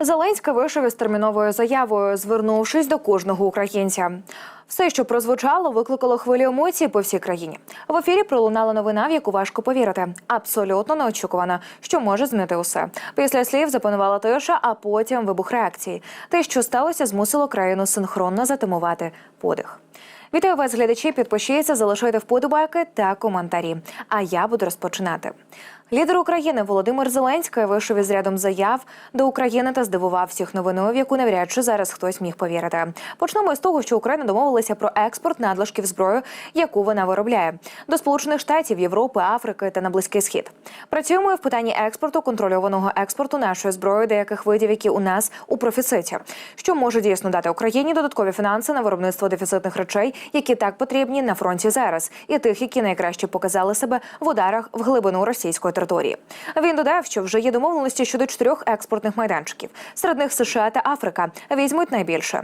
Зеленський вийшов із терміновою заявою, звернувшись до кожного українця. Все, що прозвучало, викликало хвилі емоцій по всій країні. В ефірі пролунала новина, в яку важко повірити. Абсолютно неочікувана, що може змінити усе. Після слів запанувала тиша, а потім вибух реакції. Те, що сталося, змусило країну синхронно затимувати подих. Вітаю вас, глядачі. Підпишіться, залишайте вподобайки та коментарі. А я буду розпочинати. Лідер України Володимир Зеленський вийшов із рядом заяв до України та здивував всіх новиною, в яку навряд чи зараз хтось міг повірити. Почнемо з того, що Україна домовилася про експорт надлишків зброї, яку вона виробляє до Сполучених Штатів, Європи, Африки та на Близький Схід. Працюємо і в питанні експорту, контрольованого експорту нашої зброї, деяких видів, які у нас у профіциті, що може дійсно дати Україні додаткові фінанси на виробництво дефіцитних речей, які так потрібні на фронті зараз, і тих, які найкраще показали себе в ударах в глибину російської території. Він додав, що вже є домовленості щодо чотирьох експортних майданчиків. Серед них США та Африка візьмуть найбільше.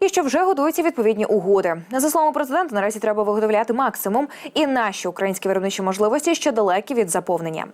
І що вже готуються відповідні угоди. За словами президента, наразі треба виготовляти максимум, і наші українські виробничі можливості ще далекі від заповнення.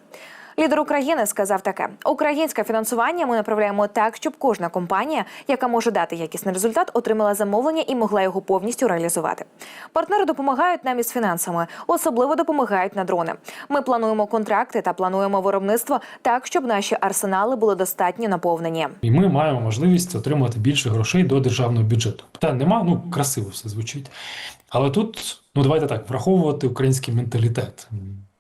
Лідер України сказав таке: українське фінансування ми направляємо так, щоб кожна компанія, яка може дати якісний результат, отримала замовлення і могла його повністю реалізувати. Партнери допомагають нам із фінансами, особливо допомагають на дрони. Ми плануємо контракти та плануємо виробництво так, щоб наші арсенали були достатньо наповнені. І ми маємо можливість отримати більше грошей до державного бюджету. Питань нема, ну красиво все звучить. Але тут, ну давайте так, враховувати український менталітет.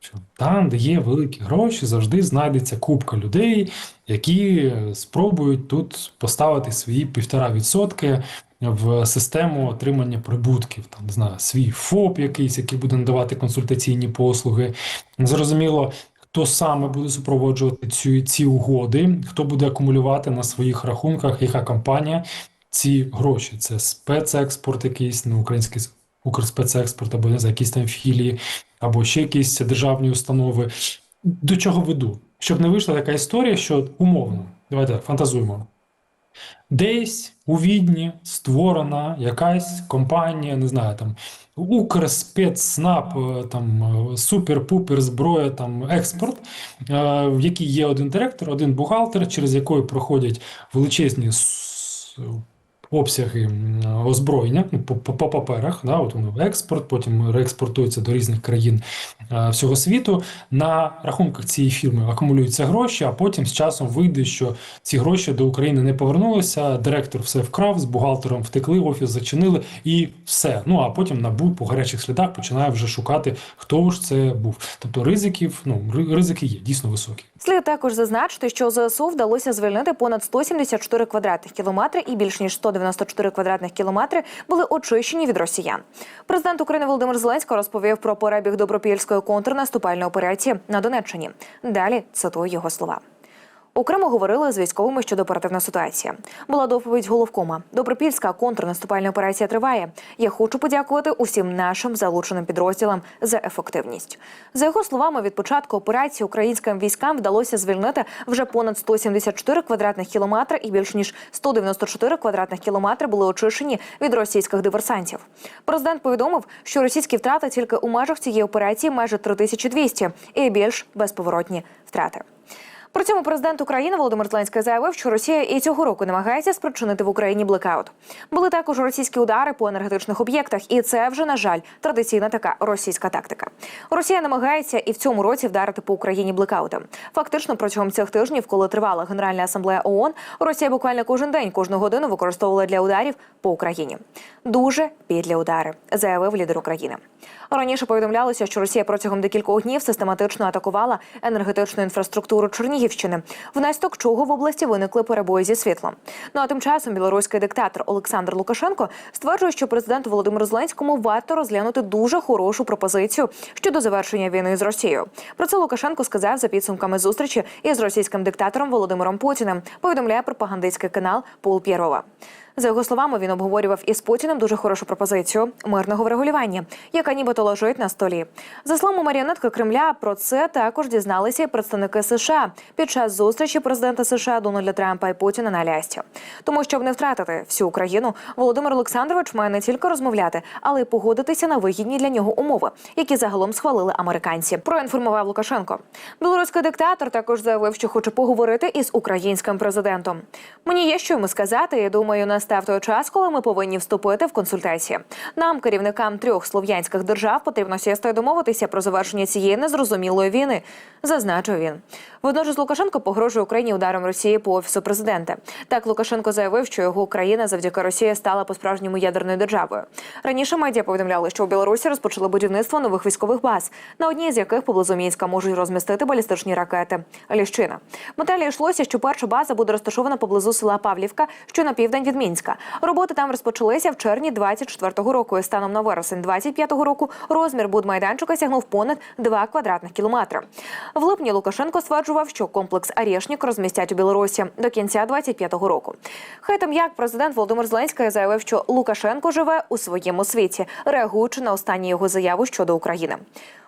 Що там, де є великі гроші, завжди знайдеться купка людей, які спробують тут поставити свої півтора відсотки в систему отримання прибутків. Там не знаю, свій ФОП якийсь, який буде надавати консультаційні послуги. Зрозуміло, хто саме буде супроводжувати ці, ці угоди, хто буде акумулювати на своїх рахунках, яка компанія ці гроші. Це спецекспорт, якийсь ну, український Укрспецекспорт, або не знаю, якісь там філії, або ще якісь державні установи. До чого веду? Щоб не вийшла така історія, що умовно, давайте фантазуємо. Десь у Відні створена якась компанія, не знаю, там Укрспецснаб, е, там е, супер-пупер зброя, там експорт, е, в якій є один директор, один бухгалтер, через якої проходять величезні обсяги озброєння ну, по, паперах. Да, от воно експорт, потім реекспортується до різних країн е, всього світу. На рахунках цієї фірми акумулюються гроші, а потім з часом вийде, що ці гроші до України не повернулися. Директор все вкрав, з бухгалтером втекли, офіс зачинили і все. Ну а потім НАБУ по гарячих слідах починає вже шукати, хто ж це був. Тобто ризиків, ну ризики є дійсно високі. Слід також зазначити, що ЗСУ вдалося звільнити понад 174 квадратних кілометри і більш ніж 194 квадратних кілометри були очищені від росіян. Президент України Володимир Зеленський розповів про перебіг добропільської контрнаступальної операції на Донеччині. Далі цитую його слова. Окремо говорили з військовими щодо оперативної ситуації. Була доповідь головкома. Добропільська контрнаступальна операція триває. Я хочу подякувати усім нашим залученим підрозділам за ефективність. За його словами, від початку операції українським військам вдалося звільнити вже понад 174 квадратних кілометри і більш ніж 194 квадратних кілометри були очищені від російських диверсантів. Президент повідомив, що російські втрати тільки у межах цієї операції майже 3200 і більш безповоротні втрати. При цьому президент України Володимир Зеленський заявив, що Росія і цього року намагається спричинити в Україні блекаут. Були також російські удари по енергетичних об'єктах, і це вже на жаль традиційна така російська тактика. Росія намагається і в цьому році вдарити по Україні блекаутом. Фактично, протягом цих тижнів, коли тривала Генеральна асамблея ООН, Росія буквально кожен день, кожну годину використовувала для ударів по Україні. Дуже підлі удари, заявив лідер України. Раніше повідомлялося, що Росія протягом декількох днів систематично атакувала енергетичну інфраструктуру Чернігівщини, внаслідок чого в області виникли перебої зі світлом. Ну а тим часом білоруський диктатор Олександр Лукашенко стверджує, що президенту Володимиру Зеленському варто розглянути дуже хорошу пропозицію щодо завершення війни з Росією. Про це Лукашенко сказав за підсумками зустрічі із російським диктатором Володимиром Путіним. Повідомляє пропагандистський канал Пол Пєрова. За його словами, він обговорював із Путіним дуже хорошу пропозицію мирного врегулювання, яка нібито лежить на столі. За словами маріонетки Кремля, про це також дізналися і представники США під час зустрічі президента США Дональда Трампа і Путіна на Алясці. Тому щоб не втратити всю Україну, Володимир Олександрович має не тільки розмовляти, але й погодитися на вигідні для нього умови, які загалом схвалили американці. Проінформував Лукашенко. Білоруський диктатор також заявив, що хоче поговорити із українським президентом. Мені є що йому сказати. і думаю, настав той час, коли ми повинні вступити в консультації. Нам, керівникам трьох слов'янських держав, потрібно сісти домовитися про завершення цієї незрозумілої війни, зазначив він. Водночас Лукашенко погрожує Україні ударом Росії по офісу президента. Так Лукашенко заявив, що його країна завдяки Росії стала по справжньому ядерною державою. Раніше медіа повідомляли, що у Білорусі розпочали будівництво нових військових баз, на одній з яких поблизу Мінська можуть розмістити балістичні ракети. Ліщина. Металі йшлося, що перша база буде розташована поблизу села Павлівка, що на південь від Мінська. Роботи там розпочалися в червні 24-го року. І станом на вересень 25-го року розмір будмайданчика сягнув понад 2 квадратних кілометри. В липні Лукашенко стверджував, що комплекс Арєшнік розмістять у Білорусі до кінця 25-го року. Хай там як президент Володимир Зеленський заявив, що Лукашенко живе у своєму світі, реагуючи на останню його заяву щодо України.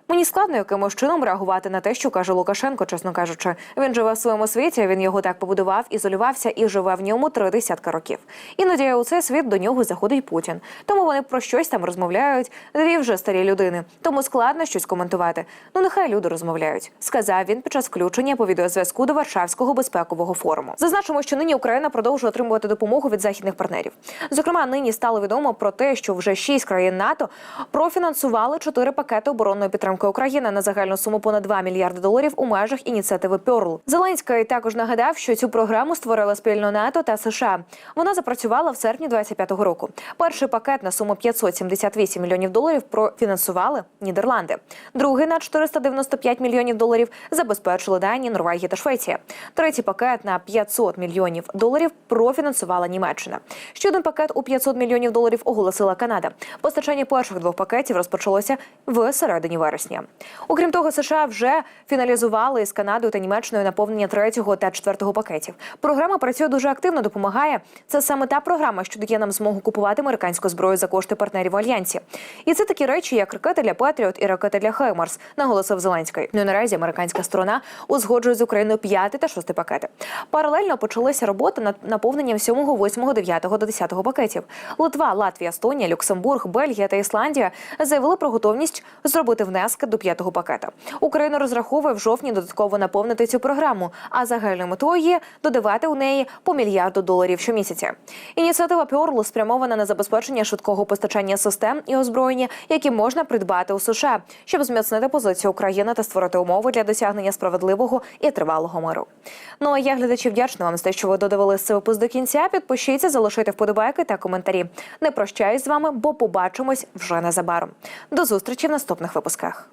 Мені складно якимось чином реагувати на те, що каже Лукашенко, чесно кажучи. Він живе в своєму світі. Він його так побудував, ізолювався і живе в ньому три десятки років. Іноді у цей світ до нього заходить Путін. Тому вони про щось там розмовляють. Дві вже старі людини. Тому складно щось коментувати. Ну нехай люди розмовляють, сказав він під час включення по відеозв'язку до Варшавського безпекового форуму. Зазначимо, що нині Україна продовжує отримувати допомогу від західних партнерів. Зокрема, нині стало відомо про те, що вже шість країн НАТО профінансували чотири пакети оборонної підтримки України на загальну суму понад 2 мільярди доларів у межах ініціативи Перл. Зеленський також нагадав, що цю програму створили спільно НАТО та США. Вона запрацювала в серпні 25-го року. Перший пакет на суму 578 мільйонів доларів профінансували Нідерланди. Другий на 495 мільйонів доларів забезпечили Данія, Норвегія та Швеція. Третій пакет на 500 мільйонів доларів профінансувала Німеччина. Ще один пакет у 500 мільйонів доларів оголосила Канада. Постачання перших двох пакетів розпочалося в середині вересня. Окрім того, США вже фіналізували із Канадою та Німеччиною наповнення третього та четвертого пакетів. Програма працює дуже активно, допомагає. Це саме та програма, що дає нам змогу купувати американську зброю за кошти партнерів в альянсі. І це такі речі, як ракети для Петріот і ракети для Хаймарс, наголосив Зеленський. Ну і наразі американська сторона узгоджує з Україною п'ятий та шостий пакети. Паралельно почалися роботи над наповненням сьомого, восьмого, дев'ятого до десятого пакетів. Литва, Латвія, Естонія, Люксембург, Бельгія та Ісландія заявили про готовність зробити внески до п'ятого пакета. Україна розраховує в жовтні додатково наповнити цю програму, а загальною метою є додавати у неї по мільярду доларів щомісяця. Ініціатива Пьорлу спрямована на забезпечення швидкого постачання систем і озброєння, які можна придбати у США, щоб зміцнити позицію України та створити умови для досягнення справедливого і тривалого миру. Ну а я глядачі вдячна вам за те, що ви додивились цей випуск до кінця. Підпишіться, залишайте вподобайки та коментарі. Не прощаюсь з вами, бо побачимось вже незабаром. До зустрічі в наступних випусках.